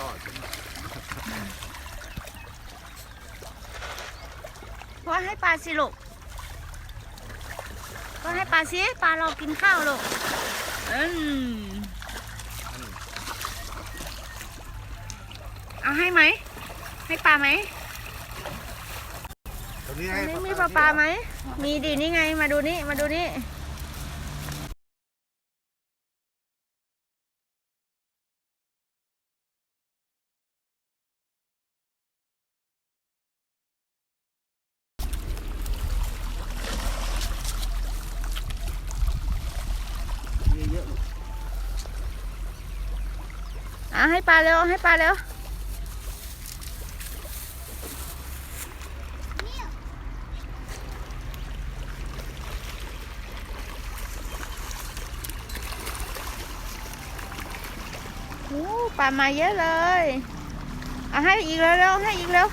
ต่อขึ้นมาพ่อให้ปลาสิลูกพ่อให้ปลาสิปลารอกินข้าวลูกอืมเอาให้ไหม ให้ปลาไหมตรงนี้อัให้นนี้มีปลาปลาไหม มีดีนี่ไง มาดูนี่ มาดูนี่ มีเยอะลูก อะ ให้ปลาเร็วให้ปลาเร็วโอ้ปลามาเยอะเลยเอาให้อีกแล้วเร็วให้อีกแล้ว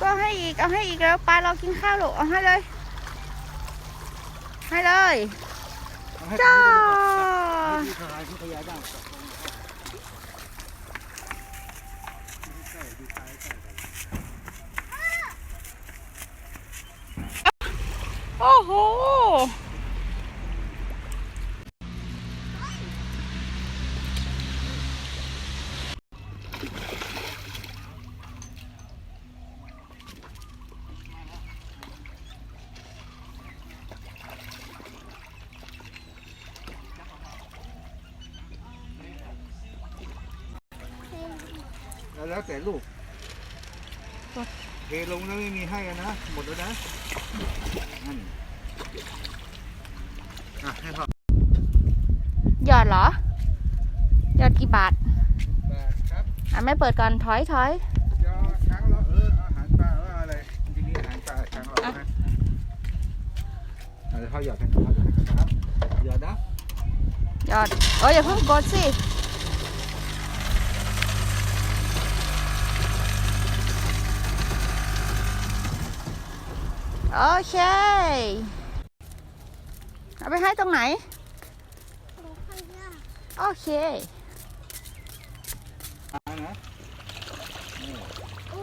ก็ให้อีกเอาให้อีกแล้วปลาเรากินข้าวลูกเอาให้เลย ให้เลยเอาให้จ้า ให้พี่ขายพี่ขยายได้ โอ้โห แล้วแต่ลูก เทลงแล้วไม่มีให้กันนะ หมดแล้วนะนั่นอะให้พ่อหยอดเหรอ หยอดกี่บาทแปดครับอะไม่เปิดก่อนถอยถอยยอช้างเราเอออาหารปลาว่าอะไรจริงๆอาหารปลาช้างเรานะอะเดี๋ยวพ่อหยอดให้พ่อหยอดให้ครับหยอดนะหยอดเอออย่าเพิ่งกดสิ โอเค เอาไปให้ตรงไหน โอเคโอ้